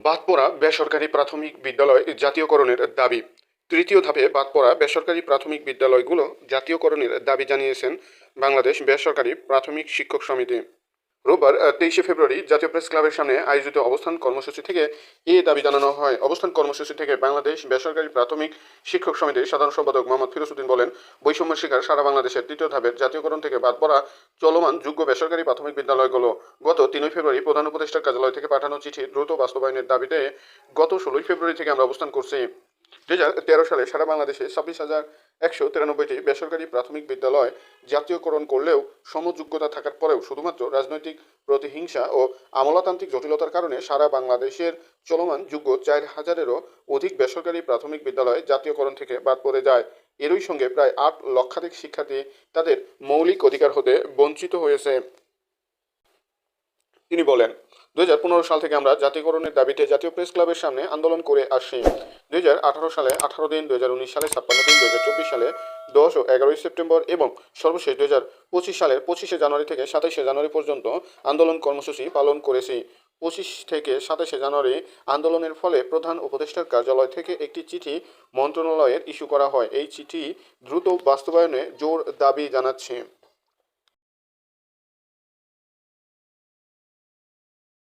বাদ পড়া বেসরকারি প্রাথমিক বিদ্যালয় জাতীয়করণের দাবি। তৃতীয় ধাপে বাদ পড়া বেসরকারি প্রাথমিক বিদ্যালয়গুলো জাতীয়করণের দাবি জানিয়েছেন বাংলাদেশ বেসরকারি প্রাথমিক শিক্ষক সমিতি। রোববার তেইশে ফেব্রুয়ারি জাতীয় প্রেস ক্লাবের সামনে আয়োজিত অবস্থান কর্মসূচি থেকে এ দাবি জানানো হয়। অবস্থান কর্মসূচি থেকে বাংলাদেশ বেসরকারি প্রাথমিক শিক্ষক সমিতির সাধারণ সম্পাদক মোহাম্মদ ফিরোজউদ্দিন বলেন বৈষম্য শিকার সারা বাংলাদেশের তৃতীয় ধাপের জাতীয়করণ থেকে বাদ পড়া চলমান যোগ্য বেসরকারি প্রাথমিক বিদ্যালয়গুলো গত তিনই ফেব্রুয়ারি প্রধান উপদেষ্টার কার্যালয় থেকে পাঠানো চিঠি দ্রুত বাস্তবায়নের দাবিতে গত ষোলোই ফেব্রুয়ারি থেকে আমরা অবস্থান করছি। দুই হাজার তেরো সালে সারা বাংলাদেশে ছাব্বিশ হাজার একশো তিরানব্বইটি বেসরকারি প্রাথমিক বিদ্যালয় জাতীয়করণ করলেও সমযোগ্যতা থাকার পরেও শুধুমাত্র রাজনৈতিক প্রতিহিংসা ও আমলাতান্ত্রিক জটিলতার কারণে সারা বাংলাদেশের চলমান যোগ্য চার হাজারেরও অধিক বেসরকারি প্রাথমিক বিদ্যালয় জাতীয়করণ থেকে বাদ পড়ে যায়। এরই সঙ্গে প্রায় আট লক্ষাধিক শিক্ষার্থী তাদের মৌলিক অধিকার হতে বঞ্চিত হয়েছে। তিনি বলেন দু হাজার পনেরো সাল থেকে আমরা জাতীয়করণের দাবিতে জাতীয় প্রেস ক্লাবের সামনে আন্দোলন করে আসছি। দুই হাজার আঠারো সালে আঠারো দিন, দুই হাজার উনিশ সালে ছাপ্পান্ন দিন, দুই হাজার চব্বিশ সালে দশ ও এগারোই সেপ্টেম্বর এবং সর্বশেষ দুই পঁচিশ সালের পঁচিশে জানুয়ারি থেকে সাতাশে জানুয়ারি পর্যন্ত আন্দোলন কর্মসূচি পালন করেছি। পঁচিশ থেকে সাতাশে জানুয়ারি আন্দোলনের ফলে প্রধান উপদেষ্টার কার্যালয় থেকে একটি চিঠি মন্ত্রণালয়ের ইস্যু করা হয়। এই চিঠি দ্রুত বাস্তবায়নে জোর দাবি জানাচ্ছে।